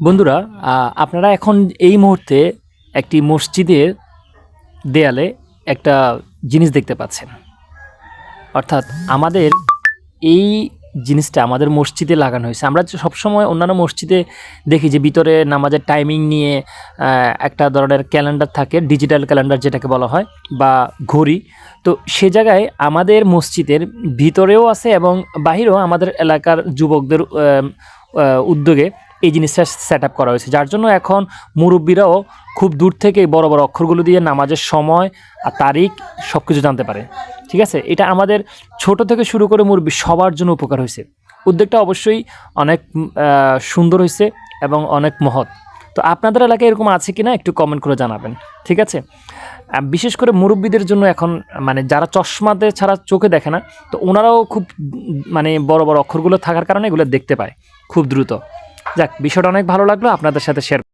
বন্ধুরা আপনারা এখন এই মুহূর্তে একটি মসজিদের দেয়ালে একটা জিনিস দেখতে পাচ্ছেন। অর্থাৎ আমাদের এই জিনিসটা আমাদের মসজিদে লাগানো হয়েছে। আমরা সবসময় অন্যান্য মসজিদে দেখি যে ভিতরে নামাজের টাইমিং নিয়ে একটা ধরনের ক্যালেন্ডার থাকে ডিজিটাল ক্যালেন্ডার যেটাকে বলা হয়, বা ঘড়ি। তো সে জায়গায় আমাদের মসজিদের ভিতরেও আছে এবং বাহিরেও আমাদের এলাকার যুবকদের উদ্যোগে এই জিনিসটা সেট আপ করা হয়েছে। যার জন্য এখন মুরব্বীরাও খুব দূর থেকে বড় বড় অক্ষরগুলো দিয়ে নামাজের সময় আর তারিখ সব কিছু জানতে পারে। ঠিক আছে? এটা আমাদের ছোট থেকে শুরু করে মুরব্বী সবার জন্য উপকার হয়েছে। উদ্যোগটা অবশ্যই অনেক সুন্দর হয়েছে এবং অনেক মহৎ। তো আপনাদের এলাকায় এরকম আছে কি না একটু কমেন্ট করে জানাবেন। ঠিক আছে? বিশেষ করে মুরব্বীদের জন্য এখন মানে যারা চশমাতে ছাড়া চোখে দেখে না, তো ওনারাও খুব মানে বড় বড় অক্ষরগুলো থাকার কারণে এগুলো দেখতে পায় খুব দ্রুত। যাক, বিষয়টা অনেক ভালো লাগল, আপনাদের সাথে শেয়ার